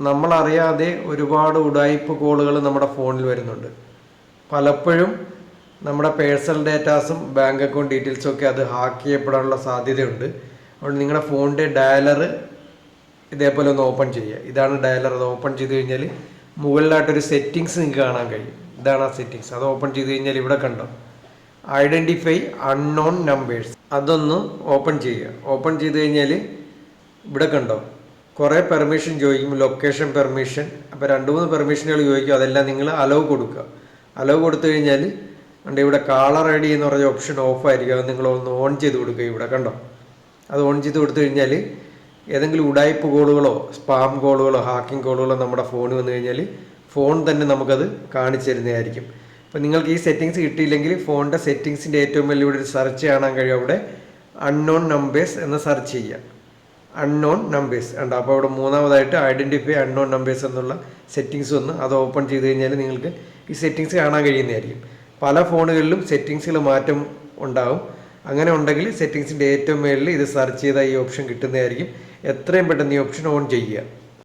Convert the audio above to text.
നമ്മളറിയാതെ ഒരുപാട് ഉടായ്പ കോളുകൾ നമ്മുടെ ഫോണിൽ വരുന്നുണ്ട്. പലപ്പോഴും നമ്മുടെ പേഴ്സണൽ ഡേറ്റാസും ബാങ്ക് അക്കൗണ്ട് ഡീറ്റെയിൽസും ഒക്കെ അത് ഹാക്ക് ചെയ്യപ്പെടാനുള്ള സാധ്യതയുണ്ട്. അതുകൊണ്ട് നിങ്ങളുടെ ഫോണിന്റെ ഡയലർ ഇതേപോലെ ഒന്ന് ഓപ്പൺ ചെയ്യുക. ഇതാണ് ഡയലർ. അത് ഓപ്പൺ ചെയ്ത് കഴിഞ്ഞാൽ മുകളിലായിട്ടൊരു സെറ്റിങ്സ് നിങ്ങൾക്ക് കാണാൻ കഴിയും. ഇതാണ് ആ സെറ്റിങ്സ്. അത് ഓപ്പൺ ചെയ്ത് കഴിഞ്ഞാൽ ഇവിടെ കണ്ടോ? Identify unknown numbers. അതൊന്ന് ഓപ്പൺ ചെയ്യുക. ഓപ്പൺ ചെയ്ത് കഴിഞ്ഞാൽ ഇവിടെ കണ്ടോ? കുറേ പെർമിഷൻ ചോദിക്കും ലൊക്കേഷൻ പെർമിഷൻ അപ്പോൾ രണ്ട് മൂന്ന് പെർമിഷനുകൾ ചോദിക്കും അതെല്ലാം നിങ്ങൾ അലവ് കൊടുക്കുക. അലവ് കൊടുത്തു കഴിഞ്ഞാൽ ഉണ്ട് ഇവിടെ കാളർ ഐ ഡി എന്ന് പറഞ്ഞ ഓപ്ഷൻ ഓഫ് ആയിരിക്കും. അത് നിങ്ങൾ ഒന്ന് ഓൺ ചെയ്ത് കൊടുക്കുക ഇവിടെ കണ്ടോ? അത് ഓൺ ചെയ്ത് കൊടുത്തു കഴിഞ്ഞാൽ ഏതെങ്കിലും ഉടായ്പ കോളുകളോ സ്പാം കോളുകളോ ഹാക്കിംഗ് കോളുകളോ നമ്മുടെ ഫോണിൽ വന്നു കഴിഞ്ഞാൽ ഫോൺ തന്നെ നമുക്കത് കാണിച്ചു തരുന്നതായിരിക്കും. അപ്പോൾ നിങ്ങൾക്ക് ഈ സെറ്റിങ്സ് കിട്ടിയില്ലെങ്കിൽ ഫോണിന്റെ സെറ്റിങ്സിന്റെ ഏറ്റവും വലിയ ഇവിടെ ഒരു സെർച്ച് കാണാൻ കഴിയും. അവിടെ അൺനോൺ നമ്പേഴ്സ് എന്ന് സെർച്ച് ചെയ്യുക. അൺനോൺ നമ്പേഴ്സ് ഉണ്ട് അപ്പോൾ അവിടെ മൂന്നാമതായിട്ട് ഐഡന്റിഫൈ അൺനോൺ നമ്പേഴ്സ് എന്നുള്ള സെറ്റിങ്സ് വന്ന് അത് ഓപ്പൺ ചെയ്ത് കഴിഞ്ഞാൽ നിങ്ങൾക്ക് ഈ സെറ്റിങ്സ് കാണാൻ കഴിയുന്നതായിരിക്കും. പല ഫോണുകളിലും സെറ്റിങ്സിൽ മാറ്റം ഉണ്ടാവും. അങ്ങനെ ഉണ്ടെങ്കിൽ സെറ്റിങ്സിന്റെ ഏറ്റവും മേളിൽ ഇത് സെർച്ച് ചെയ്താൽ ഈ ഓപ്ഷൻ കിട്ടുന്നതായിരിക്കും. എത്രയും പെട്ടെന്ന് ഈ ഓപ്ഷൻ ഓൺ ചെയ്യുക.